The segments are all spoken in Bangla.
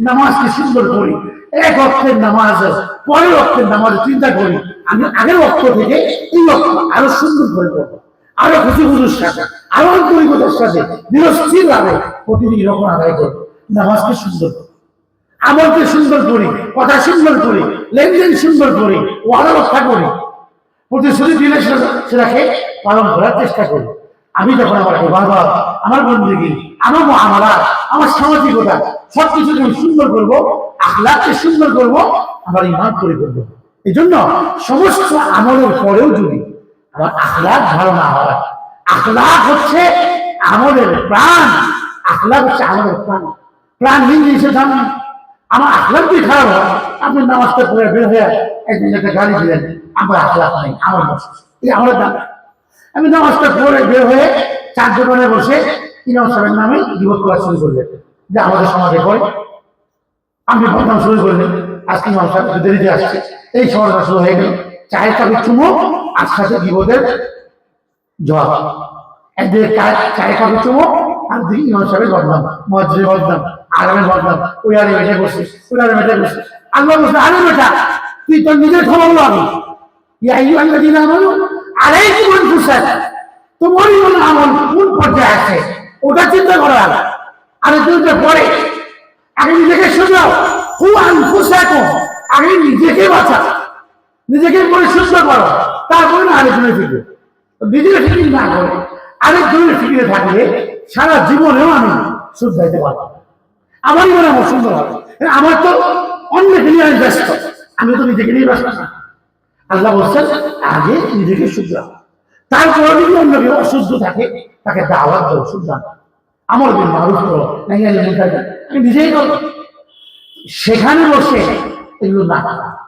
নামাজকে সুন্দর করি। এক অক্ষের নামাজ, পরের অক্ষের নামাজ চিন্তা করি। আমি আগের অক্ষ থেকে এই অক্ষ আরও সুন্দর করে করব। আরও খুশি খুশির সাথে, আরও আন্তরিকতার সাথে নিরস্থির ভাবে প্রতিদিন এরকম আদায় করব। নামাজকে সুন্দর করব আমলকে সুন্দর করি। কথা সুন্দর করি। লেনদেন সুন্দর করি। ওয়াদা রক্ষা করি। প্রতিশ্রুতি দিলে সেটাকে পালন করার চেষ্টা করি। আমি যখন আমার ইবাদত, আমার বন্দী আমার মহামারা আমার সামাজিকতা সবকিছুকে আমি সুন্দর করব আখলাককে সুন্দর করব আমার ইমান করে করব এই জন্য সমস্ত আমলের পরেও যদি আমার আখলাক ভালো না হয় আখলাক হচ্ছে আমলের প্রাণ আখলাক হচ্ছে আমলের প্রাণ। প্রাণহীন জিনিসের দাম আমার আখলাক যদি খারাপ হয়, আপনি নামাজটা পড়ে বের হয়ে একদিন একটা গাড়ি দিলেন, আমার আখলাক নেই, আমার এই আমার দাম আমি নামাজটা পড়ে বের হয়ে চার দোকানে বসে ইমাম সাহেবের নামে বিপদ করা শুরু করলেন। যে আমাদের সমাজে করে আমি বদনাম শুরু করলেন আজকে একটু দেরিতে আসছে। এই সমাজটা শুরু হয়ে গেল। চায়ের কাপে চুমো আর সাথে বিপদের জবাব। একদিকে চায় চায়ের কাপে চুমো আর দিকে ইমাম সাহেবের বদনাম, মসজিদের বদনাম আরামের বদনাম। ওই আরে মেটে বসে ওই আরে মেটে বসে আল্লাহ বলছে আরে তুই তোর নিজের খবর আমি ইয়া আইয়ুহাল্লাযীনা আমানু, আলাইকুম আনফুসাকুম তোমার ইমান আমল কোন পর্যায়ে আছে। ওটা চিন্তা করা আরে তো পরে আগে নিজেকে সোজাও হু আনফুসাকুম। আগে নিজেকে বাঁচা নিজেকে পরিশুদ্ধ করো। তারপরে না আরেকজনের ফিরে নিজের ফিকির না করে। আরেকজনের ফিকিরে থাকলে সারা জীবনেও আমি শুদ্ধ হইতে পারব। আমারই মনে আমার সুন্দর হবে। আমার তো অন্যকে নিয়ে আমি ব্যস্ত। আমি তো নিজেকে নিয়ে ব্যস্ত না। আল্লাহ বলছেন, আগে নিজেকে শুদ্ধ। তারপরে যদি অন্য কেউ অশুদ্ধ থাকে, তাকে দাওয়াত দাও, শুদ্ধ আমার দিন মারুফ করো, নাকি আমি নিজেই করব সেখানে বসে এগুলো না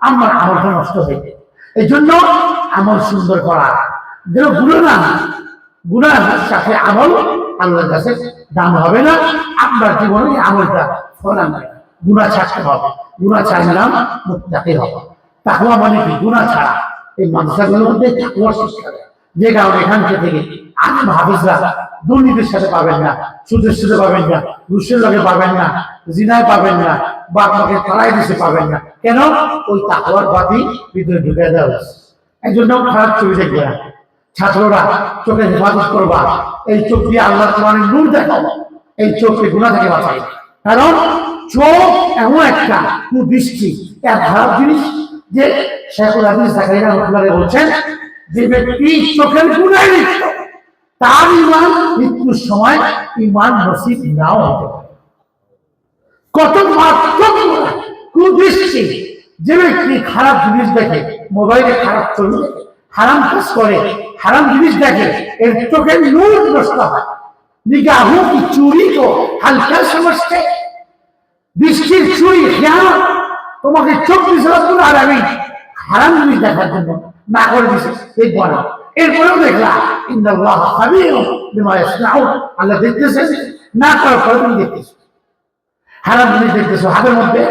আমার আমলটা নষ্ট হয়ে এই জন্য আমল সুন্দর করা, যেনগুলো না গুণার সাথে আমল আল্লাহর কাছে দাম হবে না, আপনার জীবনে আমলটা ফলা নাই গুণা ছাড়তে হবে গুণা ছাড়লাম মুক্তাকে হবে। তাকুয়া মানে কি? গুণা ছাড়া। এই মানুষগুলোর মধ্যে যে কারণে এখান থেকে আমি হাফিজরা দুর্নীতির সাথে পাবেন না, সুদের সাথে পাবেন না, ঘুষের লগে পাবেন না, জিনায় পাবেন না বা আপনাকে তারাই দিতে পাবেন না। কেন? ওই তাকুয়ার বাতি ভিতরে ঢুকে দেওয়া হয়েছে। এই জন্য খারাপ ছবি দেখবে না। ছাত্ররা চোখে হেফাজত করবা। এই চোখ দিয়ে আল্লাহ তোমার নূর দেখাও। এই চোখকে গুণা থেকে বাঁচাই কারণ চোখ এমন একটা কুদৃষ্টি এক খারাপ জিনিস যে শেখুল হাদিস জাকারিয়া রহমানে বলছেন, যে ব্যক্তি চোখের গুণায় লিপ্ত তার ইমান, মৃত্যুর সময় ইমান নসিব নাও হতে কত মারাত্মক কুদৃষ্টি। যে ব্যক্তি খারাপ জিনিস দেখে, মোবাইলে খারাপ দেখে হারাম কাজ করে, হারাম জিনিস দেখে, এর চোখের নূর নষ্ট হয়। নিগাহু কি চুরি তো হালকা সমস্যা। দৃষ্টির চুরি খেয়াল তোমাকে চোখ দিছে রব্বুল আলামিন হারাম জিনিস দেখার জন্য না করে দিছে, এই বলা। এরপরেও দেখলা ইন্দাল্লাহ খাবির বিমা ইয়াসনাউন আল্লাহ দেখতেছেন না করার পরে তুমি দেখতেছো হারাম জিনিস দেখতেছো হাতের মধ্যে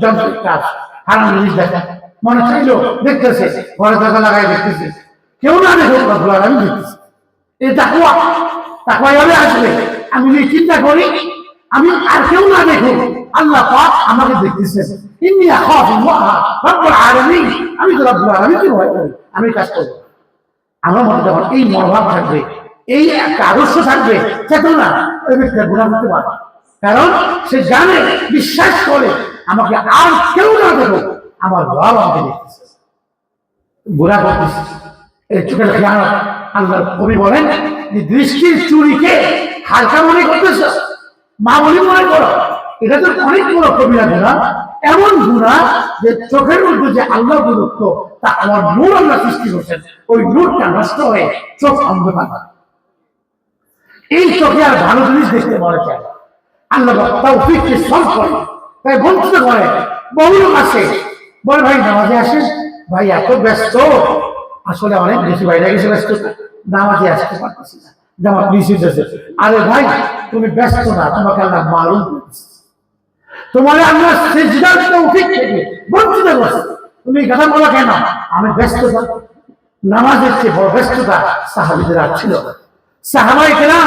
যন্ত্রের কাজ হারাম জিনিস দেখা মনে চাইলো দেখতেছে ঘরে টাকা লাগাই দেখতেছে কেউ না দেখো রব্বুল আলামিন দেখতেছে এই তাকুয়া তাকুয়া এভাবে আসবে আমি যদি চিন্তা করি আমি আর কেউ না দেখো আল্লাহ পাক আমাকে দেখতেছেন ইন্নি আখাফু আল্লাহ রব্বুল আলামিন আমি তো রব্বুল আলামিনকে ভয় করি আমি কাজ করব আমার মনে যখন এই মনোভাব থাকবে, এই একটা আদর্শ থাকবে চেতনা ওই ব্যক্তিটা গুণা করতে পারবে। কারণ সে জানে, বিশ্বাস করে, আমাকে আর কেউ না দেখো আমার বাবা আমাকে দেখতেছে বুড়া করতেছে এই চোখের খেয়াল আল্লাহ কবি বলেন যে দৃষ্টির চুরিকে হালকা মনে করতেছ মা বলি মনে করো, এটা তো অনেক বড় কবিরা গুণা এমন গুণা যে চোখের মধ্যে যে আল্লাহ প্রদত্ত তা আমার নূর আল্লাহ সৃষ্টি করছেন। ওই নূরটা নষ্ট হয়ে চোখ অন্ধকার। এই চোখে আর ভালো জিনিস দেখতে মনে চায় আল্লাহ তাও ফিরকে সলভ করে। তাই বঞ্চিত করে। বহু আসে বলে, ভাই, নামাজে আসেন? ভাই, এত ব্যস্ত। আসলে অনেক বেশি বাইরে গেছে, ব্যস্ত। নামাজে আসতে পারতেছি না। মিস হইতেছে আরে ভাই, তুমি ব্যস্ত না। তোমাকে আল্লাহ করেছে তোমার আমরা সেজদার তৌফিক থেকে বঞ্চিত করছে। তুমি কথা বলো কেন? আমি ব্যস্ততা। নামাজের চেয়ে বড় ব্যস্ততা সাহাবিদের আর ছিল সাহাবাই কেনা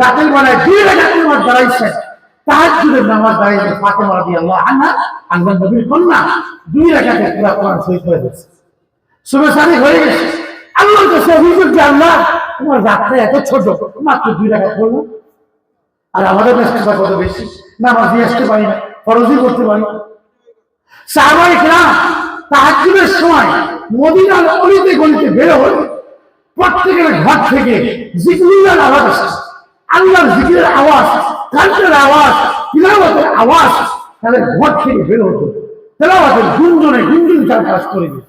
রাতের বেলায় দুই রাখাত নামাজ দাঁড়াইছেন। তাহাজ্জুদের নামাজ দাঁড়িয়ে ফাতেমা রাদিয়াল্লাহু আনহা আল্লাহ আনা আল্লাহ নবীর কন্যা, দুই রাকাতে পুরো কোরআন শহীদ হয়ে গেছে। শুভে সারি হয়ে গেছে। আল্লাহর কাছে অভিযোগ যে আল্লাহ, তোমার রাতটা এত ছোট, মাত্র দুই রাকাত পড়ল আর আমাদের ব্যস্ততা কত বেশি? নামাজ আসতে পারি না, ফরজই করতে পারি না। সাহাবাই গ্রাম তাহাজুদের সময় মদিনার অলিতে গলিতে বেরো হলে প্রত্যেকের ঘর থেকে জিকিরের আওয়াজ আসে। আল্লাহর জিকিরের আওয়াজ কান্তের আওয়াজ, তিলাওয়াতের আওয়াজ তাদের ঘর থেকে বের হতো তেলাওয়াতের গুঞ্জনে গুঞ্জন চার কাজ করে দিত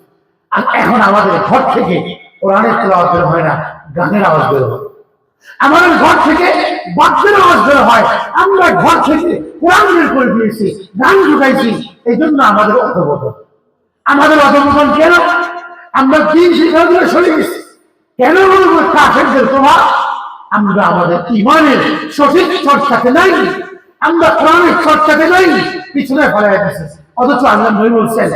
আর এখন আমাদের ঘর থেকে কোরআনের তেলাওয়াত বের হয় না, গানের আওয়াজ বের হয়। আমাদের ঘর থেকে বাদ্যের আওয়াজ বের হয়। আমরা ঘর থেকে কোরআন বের করে দিয়েছি গান ঢুকাইছি এই জন্য আমাদের অধবতন আমাদের অধবতন কেন? আমরা দিন শিক্ষা দিয়ে সরে গেছি। কেন বলব? কাফেরদের প্রভাব? আমরা আমাদের ইমানের সঠিক চর্চাতে নাই। আমরা কোরআনের চর্চাতে নাই, পিছনে ফেলাই দিচ্ছি অথচ আল্লাহ নবী বলছেন,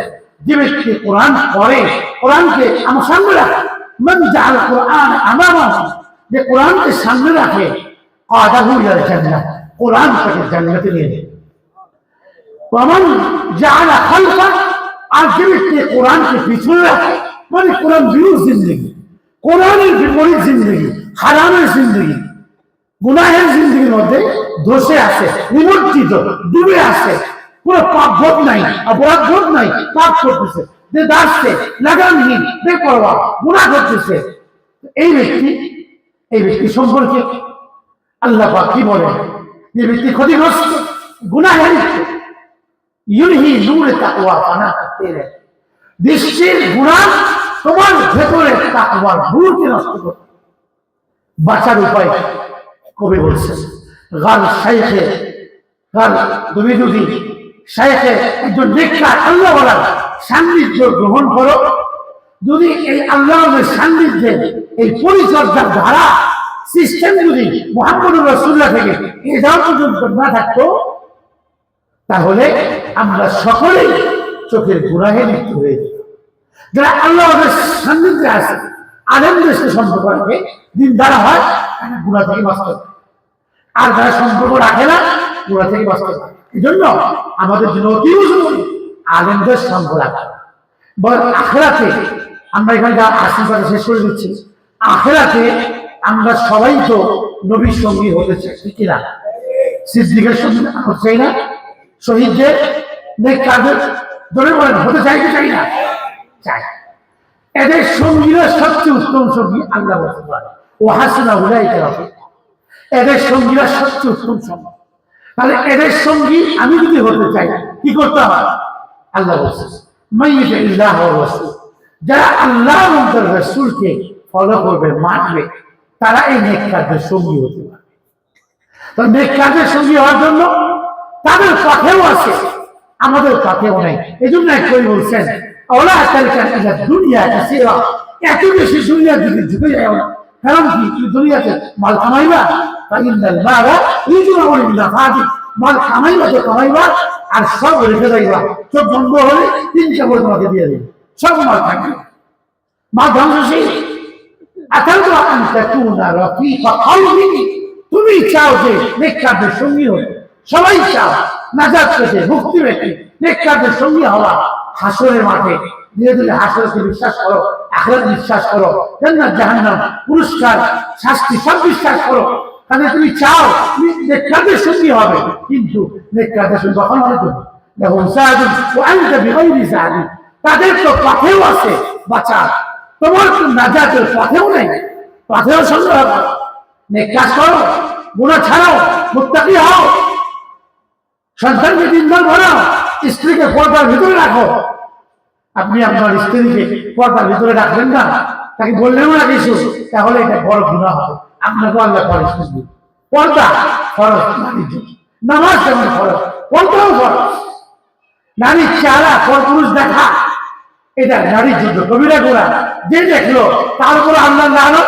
যে ব্যক্তি কোরআন পড়ে, কোরআনকে আমার সামনে রাখে। মান জাল কোরআন আমার যে কোরআনকে সামনে রাখে কোরআন তাকে জানলাতে নিয়ে যায়। প্রমাণ যারা খালফা, আর যদি কোরআনকে পিছনে রাখে মানে কোরআন বিরুদ্ধ জিন্দগি, কোরআনের বিপরীত জিন্দগি হারানের জিন্দগি, গুনাহের জিন্দগির মধ্যে ধসে আছে নিমজ্জিত ডুবে আছে পুরো পাপ ভোগ নাই অপরাধ ভোগ নাই, পাপ করতেছে যে দাসছে লাগামহীন বেপরোয়া গুণা করতেছে। এই ব্যক্তি এই ব্যক্তি সম্পর্কে আল্লাহ কি বলেন? যে ব্যক্তি ক্ষতিগ্রস্ত, গুনাহের ইউহি নূরে গুণা তোমার ভেতরে নষ্ট করতে বাঁচার উপায় কবি বলছেন? গান শাইখে গান তুমি যদি শাইখে একজন নেককার, আল্লাহ বলার সান্নিধ্য গ্রহণ করো। যদি এই আল্লাহের সান্নিধ্যে এই পরিচর্যার ধারা সিস্টেম যদি মোহাম্মদ রসুল্লাহ থেকে এটাও পর্যন্ত না থাকতো, তাহলে আমরা সকলেই চোখের গুণাহে লিপ্ত হয়ে যারা আল্লাহ সান্নিধ্যে আছে আনন্দের সম্পর্ক রাখে দিন দ্বারা হয়, তারা গুণা থেকে পারে। আর যারা সম্পর্ক রাখে না গুণা থেকে পারে এই জন্য আমাদের জন্য অতি আনন্দের সম্পর্ক রাখা। বরং আখেরাতে আমরা এখানে যা আশীর্বাদ শেষ করে দিচ্ছি, আখেরাতে আমরা সবাই তো নবীর সঙ্গী হতে চাই কি না সিদ্দিকের সঙ্গে হতে না, শহীদদের নেক কাজের ধরে বলেন, হতে চাই কি চাই না? চাই। এদের সঙ্গীরা সবচেয়ে উত্তম সঙ্গী আল্লাহ বলতে পারে। ও হাসিনা রাখে এদের সঙ্গীরা সবচেয়ে উত্তম সঙ্গী। তাহলে এদের সঙ্গী আমি যদি হতে চাই, কি করতে হবে? আল্লাহ বলছে মাইয়ে ইল্লাহ রসুল যারা আল্লাহ রসুলকে ফলো করবে, মানবে, তারা এই নেক সঙ্গী হতে পারে। কাজের সঙ্গী হওয়ার জন্য তাদের পথেও আছে, আমাদের পথেও নেই। এই জন্য এক কই বলছেন ওলা দুনিয়া এত বেশি দুনিয়ার দিকে ঝুঁকে যায় না কারণ কি? দুনিয়াতে মাল কামাইবা আর সব রেখে যাইবা চোখ বন্ধ হলে তিনটা করে তোমাকে দিয়ে দেবে। সব মাল থাকবে। মাল ধ্বংসশীল আতালু আন তাকুনা রাফিকা কলবি তুমি চাও যে নেককারদের সঙ্গী হতে সবাই চাও নাজাত পেতে, মুক্তি পেতে, নেককারদের সঙ্গী হওয়া। হাসরের মাঠে ধীরে ধীরে হাসরকে বিশ্বাস করো, আখরাত বিশ্বাস করো। জান্নাত, জাহান্নাম, পুরস্কার, শাস্তি, সব বিশ্বাস করো। তাহলে তুমি চাও তুমি নেককারদের সঙ্গী হবে, কিন্তু নেককারদের সঙ্গে কখন হবে তুমি দেখো সাহায্য ও আনতে বিগৈরি সাহায্য তাদের তো পথেও আছে বাঁচা তোমার তো নাজাতের পথেও নেই। পথেও হবে নেক কাজ করো, গুণা ছাড়াও হও। সন্তানকে ভরাও, স্ত্রীকে পর্দার ভিতরে রাখো। আপনি আপনার স্ত্রীকে পর্দার ভিতরে রাখবেন না। তাকে বললেও না কিছু, তাহলে এটা বড় হবে। আপনাকে আল্লাহ পরিষ্কার দিন পর্দা ফরজ, নারীর জন্য। নামাজ যেমন ফরজ, পর্দাও ফরজ। নারীর চেহারা দেখা এটা নারীর যুদ্ধ, কবিরা গোড়া। যে দেখল, তার উপর আল্লাহ লাগানো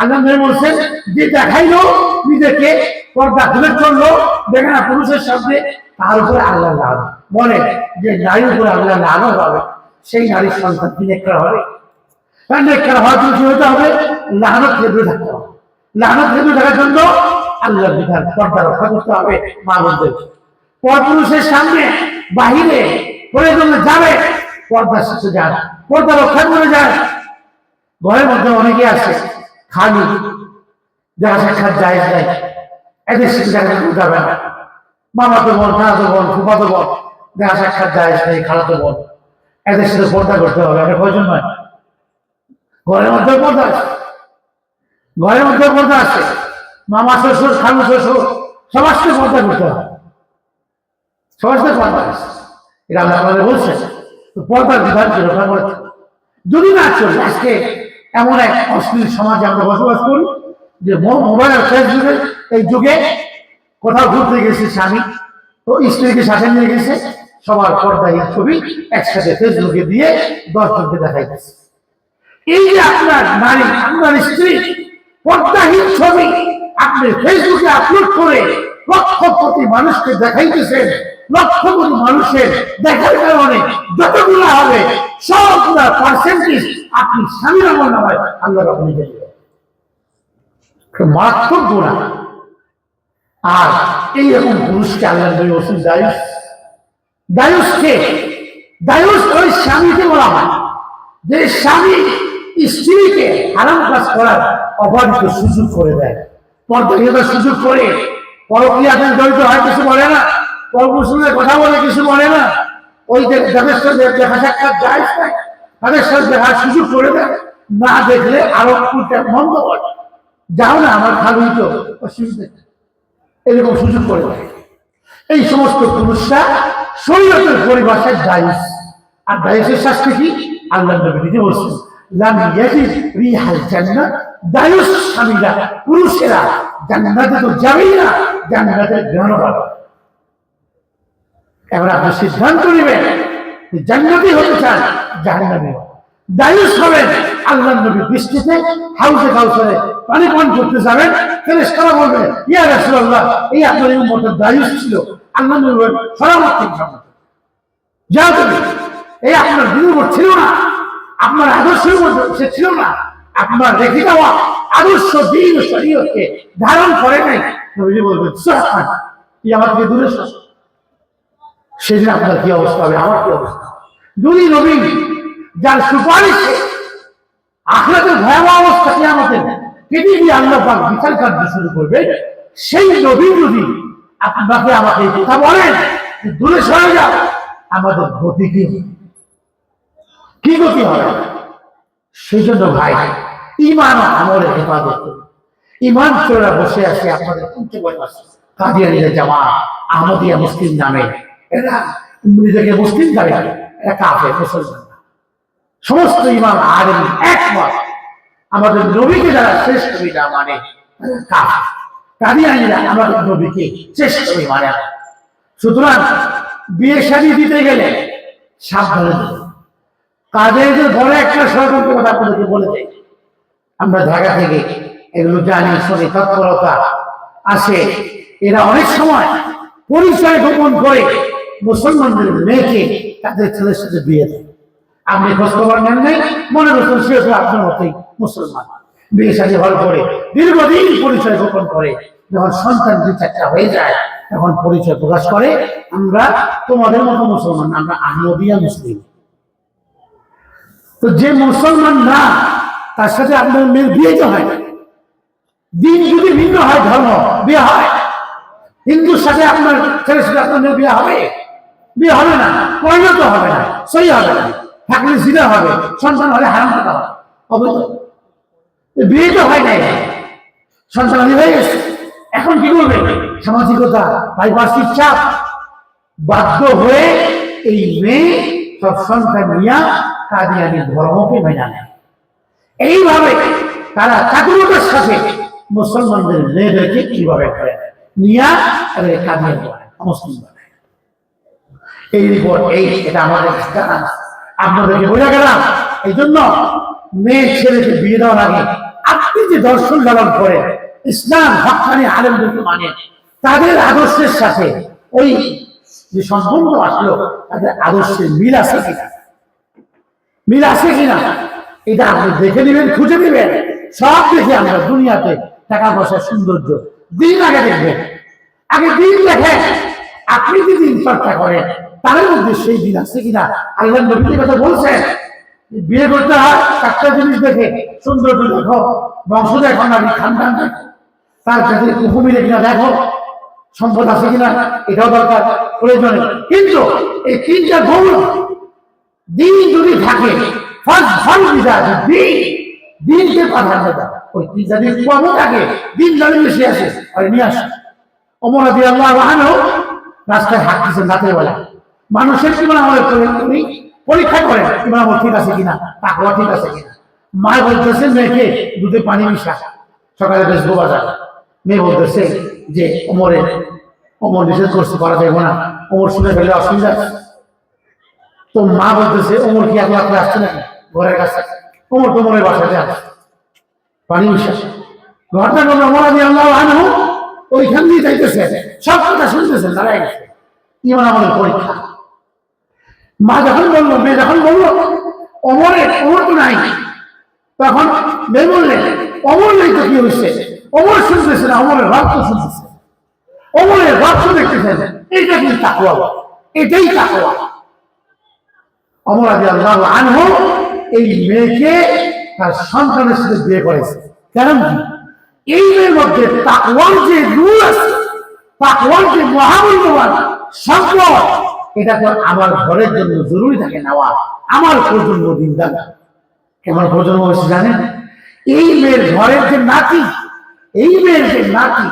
আল্লাহ বলছেন, যে দেখাইলো, নিজেকে পর্দা খুলে চলল, দেখে না পুরুষের সামনে, তার উপরে আল্লাহ লাগানো বলে যে নারীর উপরে আল্লাহ লাগানো হবে, সেই নারীর সন্তান কি নেকড়া হবে? হওয়ার জন্য হতে হবে? থেকে দূরে থাকতে হবে। থেকে দূরে থাকার জন্য আল্লাহর বিধান, পর্দা রক্ষা করতে হবে মা বোনদের পরপুরুষের সামনে বাহিরে প্রয়োজনে যাবে পর্দার সাথে যান পর্দা রক্ষা করে যান ঘরের মধ্যে অনেকে আছে, খালি। দেখা সাক্ষাৎ যায় যায় এদের দেখা সাক্ষাৎ যাবে না। মামা তো বল খালা তো বল বোন ফুফাতো বল দেখা সাক্ষাৎ যায় যায় খালাতো বোন এদের সাথে পর্দা করতে হবে, এটা প্রয়োজন নয়। ঘরের মধ্যে পর্দা আছে। ঘরের মধ্যে পর্দা আছে। মামা শ্বশুর, খালু শ্বশুর সাথে পর্দা করতে হবে। সাথে পর্দা আছে। এটা আল্লাহ আমাদের বলছে তো পর্দার বিধান রক্ষা যদি না চলে আজকে এমন এক অশ্লীল সমাজে আমরা বসবাস করি, যে মোবাইল আর ফেসবুকের এই যুগে কোথাও ঘুরতে গেছে স্বামী, তো স্ত্রীকে সাথে নিয়ে গেছে, সবার পর্দায় ছবি একসাথে ফেসবুকে দিয়ে দশ জনকে দেখাইতেছে। এই যে আপনার নারী, আপনার স্ত্রী, পর্দাহীন ছবি আপনি ফেসবুকে আপলোড করে লক্ষ কোটি মানুষকে দেখাইতেছেন লক্ষ কোটি মানুষের দেখার কারণে যতগুলো হবে, সবগুলা পার্সেন্টেজ আপনি স্বামীর আমল নামায় আল্লাহ দেবেন। মারাত্মক গুণা আর এইরকম পুরুষকে আল্লাহ নবী ওসুল দায়ুস। দায়ুসকে দায়ুস ওই স্বামীকে বলা হয়। যে স্বামী স্ত্রীকে হারাম কাজ করার অবাধিত সুযোগ করে দেয়। পর্দাহীনতার সুযোগ করে, পরক্রিয়াতে জড়িত হয় কিছু বলে না। পরপুরুষের কথা বলে কিছু বলে না। ওই দেখা সাক্ষাৎ যায় দেখার সুযোগ করে না দেখলে আরও মন্দ বলে যাও না আমার খালুই তো। এরকম সুযোগ করে এই সমস্ত পুরুষরা শরীয়তের পরিভাষায় দায়ুস। আর দায়ুসের শাস্তি কি? আল্লাহ পুরুষেরা জান্নাতে তো যাবেই না, জান্নাতের পাবে এবার আপনি সিদ্ধান্ত নেবেন জান্নাতি হতে চান জাহান্নামী। হন। দায়ুস হবেন আল্লাহ নবী দৃষ্টিতে, হাউসে পানি পান করতে যাবেন। ফেরেশতারা বলবে, ইয়া এই আপনার এই দায়ুস ছিল আল্লাহ নবী বলেন যাও তুমি, এই আপনার দিনের ছিল না, আপনার আদর্শের সে ছিল না। আপনার রেখে দেওয়া আদর্শ, দিন ও শরীয়তকে ধারণ করে নাই। নবীজি বলবেন আমার থেকে দূরে সর। সেদিন আপনার কি অবস্থা হবে আমার কি অবস্থা হবে? যদি নবী যার সুপারিশে আখরাতের ভয়াবহ অবস্থা কি আমাদের পৃথিবী আল্লাহ পাক বিচার কার্য শুরু করবে, সেই নবী যদি আপনাকে আমাকে এই কথা বলেন দূরে সরে যাও, আমাদের গতি কি হবে? কি গতি হবে সেই জন্য ভাই ইমান আমলের হেফাজত ইমান চোরা বসে আছে আপনাদের কাদিয়ানিরা জামা আহমদিয়া মুসলিম নামে এরা নিজেকে মুসলিম দাবি মুসলমান সমস্ত ইমাম আমাদের নবীকে যারা মানে। কাদিয়ানিরা আমাদের নবীকে মানে। সুতরাং বিয়ে শাদী দিতে গেলে সাবধানে যে বড় একটা ষড়যন্ত্র কথা আপনাদেরকে বলে দেয় আমরা ঢাকা থেকে এগুলো জানি, শুনি, তৎপরতা আসে এরা অনেক সময় পরিচয় গোপন করে মুসলমানদের মেয়েকে তাদের ছেলের সাথে বিয়ে দেয়। আপনি খোঁজ খবর নেন নাই? মনে করছেন সে আপনার মতোই মুসলমান। বিয়ে সাথে হওয়ার পরে দীর্ঘদিন পরিচয় গোপন করে, যখন সন্তান দুই চারটা হয়ে যায়, তখন পরিচয় প্রকাশ করে, আমরা তোমাদের মতো মুসলমান, আমরা আহমদিয়া মুসলিম। তো যে মুসলমান না, তার সাথে আপনার মেয়ের বিয়ে তো হয় না। দিন যদি ভিন্ন হয় ধর্ম, বিয়ে হয়। হিন্দুর সাথে আপনার ছেলের সাথে আপনার মেয়ের বিয়ে হবে। বিয়ে হবে না পরিণত হবে না সই হবে না, থাকলে জিনা হবে, সন্তান হলে হারাম কথা হবে। বিয়ে তো হয় নাই। সন্তান হয়ে গেছে। এখন কি করবে? সামাজিকতা, পারিপার্শ্বিক চাপ। বাধ্য হয়ে এই মেয়ে সব সন্তান নিয়া কাদিয়ানি ধর্মকে মেনে নেয়। এইভাবে তারা চাকরিটার সাথে মুসলমানদের মেয়েদেরকে কীভাবে করে নেয়। তাদের কাদিয়ানি বানায়, মুসলিম বানায়। এই এটা আমাদের জানা আপনাদেরকে বোঝা গেলাম এই জন্য মেয়ে ছেলেকে বিয়ে দেওয়ার আগে আপনি যে দর্শন লালন ইসলাম হকানি মানেন, তাদের আদর্শের সাথে ওই যে আসলো, তাদের আদর্শের মিল আছে কিনা? মিল আছে কিনা? এটা আপনি দেখে নেবেন, খুঁজে নেবেন। সব দেখে আমরা দুনিয়াতে টাকা পয়সার সৌন্দর্য দিন আগে দেখবেন। আগে দিন দেখেন। আপনি যে দিন চর্চা করেন তার মধ্যে সেই দিন আছে কিনা? আল্লাহ নবীর কথা বলছেন বিয়ে করতে হয়, চারটা জিনিস দেখে সৌন্দর্য দেখো বংশ দেখো নারী খানদান দেখো তার কাছে কুকুমিলে কিনা দেখো, সম্পদ আছে কিনা, এটাও দরকার, প্রয়োজনে কিন্তু এই তিনটা গৌর দিন যদি থাকে দিনকে প্রাধান্য দাও ওই তিনটা দিন কমও থাকে, দিন যদি বেশি আসে আর নিয়ে আসে। অমরাদি আল্লাহ আনো রাস্তায় হাঁটতেছেন রাতের বেলা। মানুষের জীবন আমাদের করি পরীক্ষা করে ইমান আমল ঠিক আছে কিনা, তাকওয়া ঠিক আছে কিনা। মা বলতেছে, মেয়েকে দুধে পানি মিশা। সকালে বেসবো বাজার মেয়ে বলতেছে যে অমরে অমর নিষেধ করছে করা যাবে না। অমর শুনে ফেলে অসুবিধা। তো মা বলতেছে অমর কি একলা করে আসছে নাকি? ঘরের কাছে। অমর তোমরের বাসাতে আসছে পানি মিশা। ঘটনা করল অমর আদি আল্লাহ আনহু ওইখান দিয়ে যাইতেছে। সব কথা শুনতেছে, দাঁড়ায় গেছে। ইমান আমাদের পরীক্ষা। মা যখন বলল, মেয়ে যখন বলল, অমরে অমর তো নাই। তখন মেয়ে বললেন অমর নেই তো কি হয়েছে অমর শুনতেছে না, অমরের রক্ত শুনতেছে। অমরের রক্ত দেখতেছেন, এইটা কিন্তু তাকুয়া এটাই তাকুয়া অমর আদি আল্লাহ আনহু এই মেয়েকে তার সন্তানের সাথে বিয়ে করেছে। কারণ কি? মধ্যে যে আছে যে মহামূল্যবান সম্পদ, এটা তো আমার ঘরের জন্য জরুরি থাকে নেওয়া আমার প্রজন্ম দিন দাদা কেমন প্রজন্ম হয়েছে জানেন? এই মেয়ের ঘরের যে নাতি, এই মেয়ের যে নাতি,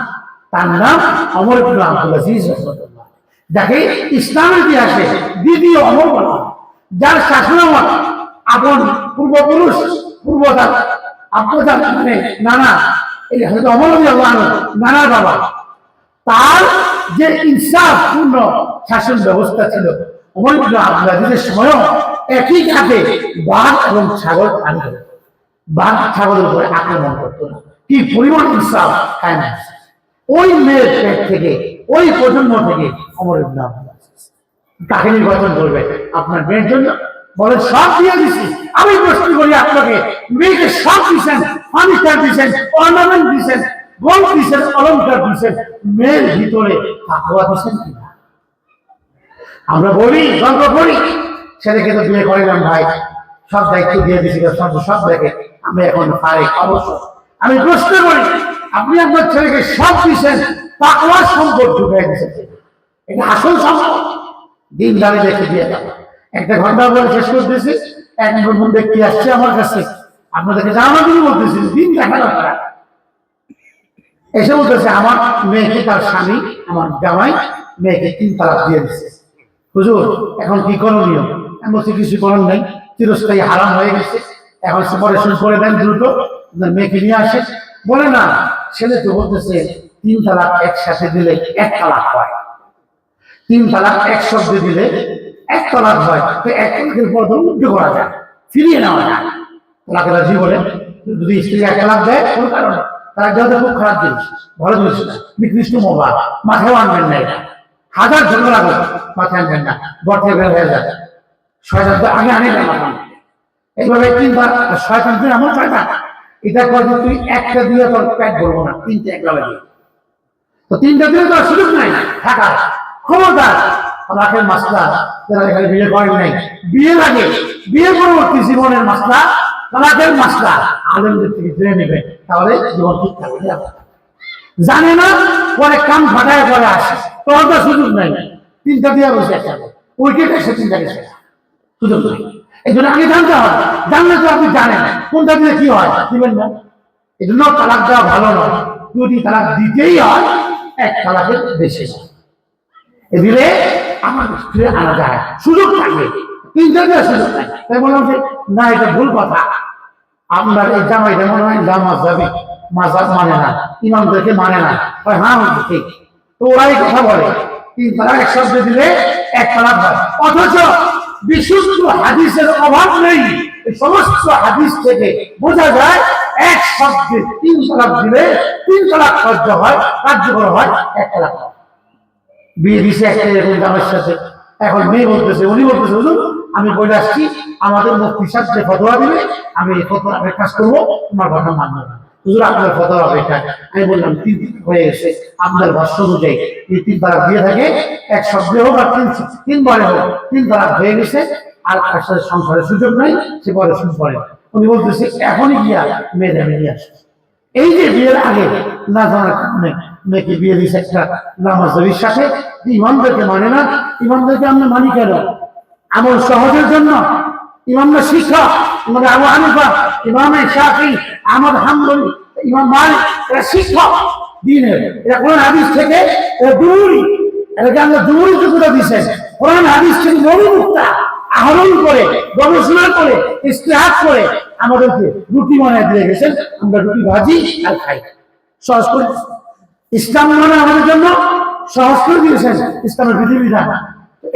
তার নাম অমর ইবনে আব্দুল আজিজ রহমতুল্লাহ। যাকে ইসলামের ইতিহাসে দ্বিতীয় অমর বলা। যার শাসনামত আপন পূর্বপুরুষ পূর্বদার আব্বাদার মানে নানা তার যে ইনসাফ পূর্ণ শাসন ব্যবস্থা ছিল অমর ইবনে সময়ও একই ঘাটে বাঘ এবং ছাগল আনতো। বাঘ ছাগলের উপরে আক্রমণ করতো না। কি পরিমাণ ইনসাফ ওই মেয়ের পেট থেকে, ওই প্রজন্ম থেকে অমর ইবনে নির্বাচন করবে আপনার মেয়ের জন্য। বলে সব দিয়ে দিছি। আমি প্রশ্ন করি আপনাকে, মেয়েকে সব দিচ্ছেন ফার্নিচার দিচ্ছেন অর্নামেন্ট দিচ্ছেন গোল্ড দিচ্ছেন অলঙ্কার দিচ্ছেন মেয়ের ভিতরে তাকওয়া দিচ্ছেন কিনা? আমরা বলি, গল্প করি, ছেলেকে তো বিয়ে করিলাম ভাই, সব দায়িত্ব দিয়ে দিছি সব সব দেখে আমি এখন পারি অবশ্য। আমি প্রশ্ন করি, আপনি আপনার ছেলেকে সব দিচ্ছেন তাকওয়ার সম্পদ ঢুকাই দিচ্ছেন এটা আসল সম্পদ। দিন দাঁড়িয়ে দেখে দিয়ে একটা ঘণ্টা বলে শেষ করতেছি এক নতুন ব্যক্তি আসছে আমার কাছে? আপনাদেরকে জানা দিন বলতেছি, দিন দেখা দরকার এসে বলতেছে, আমার মেয়েকে তার স্বামী, আমার জামাই মেয়েকে তিন তালাক দিয়ে দিচ্ছে হুজুর, এখন কি করণীয় আমি বলছি, কিছু করার নাই, চিরস্থায়ী হারাম হয়ে গেছে। এখন সেপারেশন করে দেন দ্রুত মেয়েকে নিয়ে আসে। বলে না, ছেলে তো বলতেছে, তিন তালাক একসাথে দিলে এক তালাক হয়। তিন তালাক এক শব্দে দিলে এক তালাক হয়। তো এক তালাকের পর উদ্যোগ করা যায়, ফিরিয়ে নেওয়া যায়। যদি স্ত্রী দেয়, কোনো কারণে খুব খারাপ জিনিস, ভালো জিনিস না। নিকৃষ্ট মোবা মাথায় আনবেন না হাজার ঝগড়া হবে মাথায় আনবেন না। বের হয়ে যায় শয়তান তো আগে আনে না মাথা এইভাবে শয়তান তুই এমন শয়তান। এটা তুই একটা দিয়ে তোর পেট ভরবো না, তিনটে একলা দিয়ে তো তিনটা দিনে তো সুযোগ নাই। থাকা ক্ষমতার রাখের মাসলা, যারা এখানে বিয়ে করেন নাই। বিয়ে লাগে বিয়ে পরবর্তী জীবনের মাসলা তালাকের মাসলা আলেমদের থেকে জেনে নেবে, তাহলে জীবন ঠিক থাকবে জানে না, পরে কাম ফাটায় পরে আসে। তোর তো সুযোগ নাই। তিনটা দিয়ে বসে একটা উইকেট এসে তিনটা গেছে। সুযোগ নাই। এই জন্য আগে জানতে হবে। জানলে তো আপনি জানেন। কোনটা দিয়ে কি হয়? দিবেন না। এই জন্য তালাক দেওয়া ভালো নয়। যদি তালাক দিতেই হয়, এক তালাকের বেশি দিলে আমার স্ত্রী যায় সুযোগ থাকবে। দিয়ে তাই বললাম যে না এটা ভুল কথা। আপনার এই জামাইটা মনে হয় জামাজ যাবে মাজাব মানে না ইমামদেরকে মানে না। হয় হ্যাঁ ঠিক। তো ওরাই কথা বলে। তিন তালাক এক শব্দ দিলে এক তালাক হয়। অথচ বিশুদ্ধ হাদিসের অভাব নেই। সমস্ত হাদিস থেকে বোঝা যায় এক শব্দে তিন তালাক দিলে তিন তালাক কার্য হয় কার্যকর হয় এক তালাক বিয়ে দিছে একটা এরকম জামের সাথে। এখন মেয়ে বলতেছে উনি বলতেছে হুজুর আমি বলে আসছি, আমাদের মুক্তি সাহেব যে ফতোয়া দিবে, আমি এই ফতোয়া কাজ করব, তোমার কথা মানবো না। হুজুর, আপনার হবে এটা। আমি বললাম, তিন হয়ে গেছে, আপনার ভাষ্য অনুযায়ী তিন তালাক দিয়ে থাকে, এক শব্দে হোক আর তিন তিনবারে হোক, তিন তালাক হয়ে গেছে, আর তার সাথে সংসারের সুযোগ নাই, সে পরে শুরু করে। উনি বলতেছে, এখনই গিয়া মেয়েদের নিয়ে আসে এই যে বিয়ের আগে না জানার কারণে মেয়েকে বিয়ে দিয়েছে একটা নামাজের সাথে ইমামদেরকে মানে না ইমামদেরকে আমরা মানি কেন? আমল সহজের জন্য। ইমামরা শিক্ষক, ইমাম আবু হানিফা, ইমামে শাফি, আহমদ হাম্বল, ইমাম মালিক, এরা শিক্ষক দিনের। এরা কোরআন হাদিস থেকে দূরই। এটাকে আমরা দূরই যোগ্যতা দিচ্ছেন কোরআন হাদিস থেকে মনোমুক্তা আহরণ করে, গবেষণা করে ইস্তেহাত করে আমাদেরকে রুটি বানিয়ে দিয়ে গেছেন। আমরা রুটি ভাজি আর খাই। সহজ করে ইসলাম মানে আমাদের জন্য সহজ করে দিয়েছেন। ইসলামের বিধিবিধান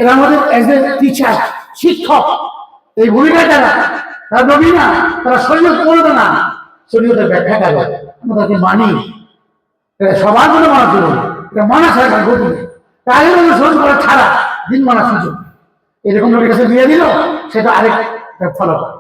এরা আমাদের এজ এ টিচার শিক্ষক। এই ভূমিকা তারা নবী না, তারা শরীর করবে না। শরীয়তের ব্যাখ্যা গেল আমরা তাকে মানি। এটা সবার জন্য মানা জরুরি এটা মানা ছাড়া অনুসরণ করা ছাড়া দিন মানা সুযোগ এরকম লোকের কাছে বিয়ে দিল, সেটা আরেক ফলো করে